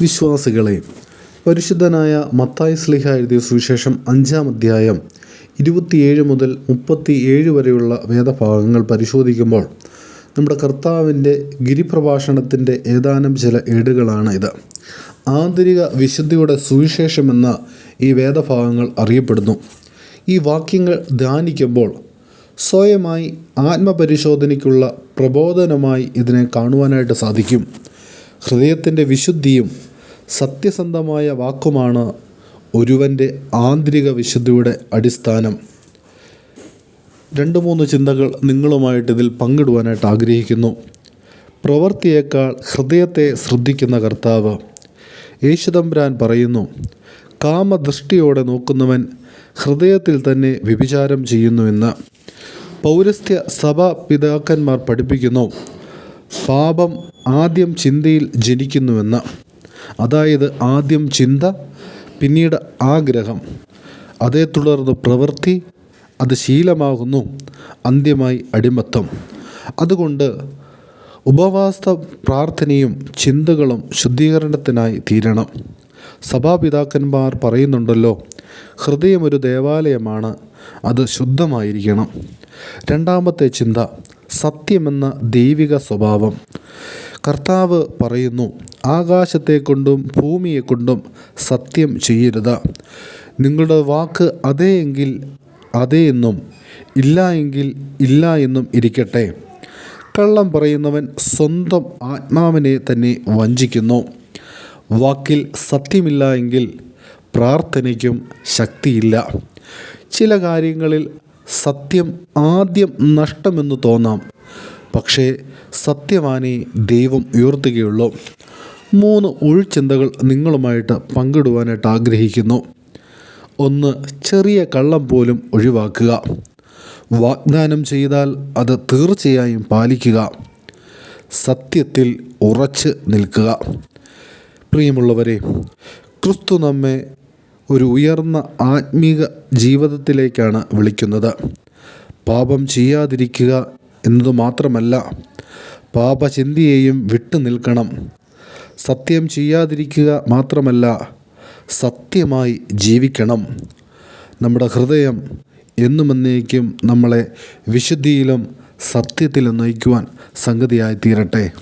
വിശ്വാസികളെ. പരിശുദ്ധനായ മത്തായി സ്ലിഹ എഴുതിയ സുവിശേഷം അഞ്ചാം അധ്യായം ഇരുപത്തിയേഴ് മുതൽ മുപ്പത്തി ഏഴ് വരെയുള്ള വേദഭാഗങ്ങൾ പരിശോധിക്കുമ്പോൾ നമ്മുടെ കർത്താവിന്റെ ഗിരിപ്രഭാഷണത്തിന്റെ ഏതാനും ചില ഏടുകളാണ് ഇത്. ആന്തരിക വിശുദ്ധിയുടെ സുവിശേഷമെന്ന ഈ വേദഭാഗങ്ങൾ അറിയപ്പെടുന്നു. ഈ വാക്യങ്ങൾ ധ്യാനിക്കുമ്പോൾ സ്വയമായി ആത്മപരിശോധനയ്ക്കുള്ള പ്രബോധനമായി ഇതിനെ കാണുവാനായിട്ട് സാധിക്കും. ഹൃദയത്തിന്റെ വിശുദ്ധിയും സത്യസന്ധമായ വാക്കുമാണ് ഒരുവന്റെ ആന്തരിക വിശുദ്ധിയുടെ അടിസ്ഥാനം. രണ്ട് മൂന്ന് ചിന്തകൾ നിങ്ങളുമായിട്ട് ഇതിൽ പങ്കിടുവാനായിട്ട് ആഗ്രഹിക്കുന്നു. പ്രവൃത്തിയേക്കാൾ ഹൃദയത്തെ ശ്രദ്ധിക്കുന്ന കർത്താവ് യേശുദമ്പുരാൻ പറയുന്നു കാമദൃഷ്ടിയോടെ നോക്കുന്നവൻ ഹൃദയത്തിൽ തന്നെ വ്യഭിചാരം ചെയ്യുന്നുവെന്ന് പൗരസ്ത്യ സഭാ പിതാക്കന്മാർ പഠിപ്പിക്കുന്നു പാപം ആദ്യം ചിന്തയിൽ ജനിക്കുന്നുവെന്ന് അതായത് ആദ്യം ചിന്ത പിന്നീട് ആഗ്രഹം. അതേ തുടർന്ന് പ്രവൃത്തി അത് ശീലമാകുന്നു അന്ത്യമായി അടിമത്തം. അതുകൊണ്ട് ഉപവാസ പ്രാർത്ഥനയും ചിന്തകളും ശുദ്ധീകരണത്തിനായി തീരണം. സഭാപിതാക്കന്മാർ പറയുന്നുണ്ടല്ലോ ഹൃദയം ഒരു ദേവാലയമാണ് അത് ശുദ്ധമായിരിക്കണം. രണ്ടാമത്തെ ചിന്ത സത്യമെന്ന ദൈവിക സ്വഭാവം. കർത്താവ് പറയുന്നു ആകാശത്തെ കൊണ്ടും ഭൂമിയെ കൊണ്ടും സത്യം ചെയ്യരുത്. നിങ്ങളുടെ വാക്ക് അതേ എങ്കിൽ അതേ എന്നും ഇല്ല എങ്കിൽ ഇല്ല എന്നും ഇരിക്കട്ടെ. കള്ളം പറയുന്നവൻ സ്വന്തം ആത്മാവിനെ തന്നെ വഞ്ചിക്കുന്നു. വാക്കിൽ സത്യമില്ല എങ്കിൽ പ്രാർത്ഥനയ്ക്കും ശക്തിയില്ല. ചില കാര്യങ്ങളിൽ സത്യം ആദ്യം നഷ്ടമെന്ന് തോന്നാം. പക്ഷേ സത്യവാനെ ദൈവം ഉയർത്തുകയുള്ളൂ. മൂന്ന് ഉൾചിന്തകൾ നിങ്ങളുമായിട്ട് പങ്കിടുവാനായിട്ട് ആഗ്രഹിക്കുന്നു. ഒന്ന് ചെറിയ കള്ളം പോലും ഒഴിവാക്കുക. വാഗ്ദാനം ചെയ്താൽ അത് തീർച്ചയായും പാലിക്കുക. സത്യത്തിൽ ഉറച്ച് നിൽക്കുക. പ്രിയമുള്ളവരെ ക്രിസ്തു നമ്മെ ഒരു ഉയർന്ന ആത്മീക ജീവിതത്തിലേക്കാണ് വിളിക്കുന്നത്. പാപം ചെയ്യാതിരിക്കുക എന്നത് മാത്രമല്ല പാപചിന്തയെയും വിട്ടു നിൽക്കണം. സത്യം ചെയ്യാതിരിക്കുക മാത്രമല്ല സത്യമായി ജീവിക്കണം. നമ്മുടെ ഹൃദയം എന്നും എന്നേക്കും നമ്മളെ വിശുദ്ധിയിലും സത്യത്തിലും നയിക്കുവാൻ സംഗതിയായി തീരട്ടെ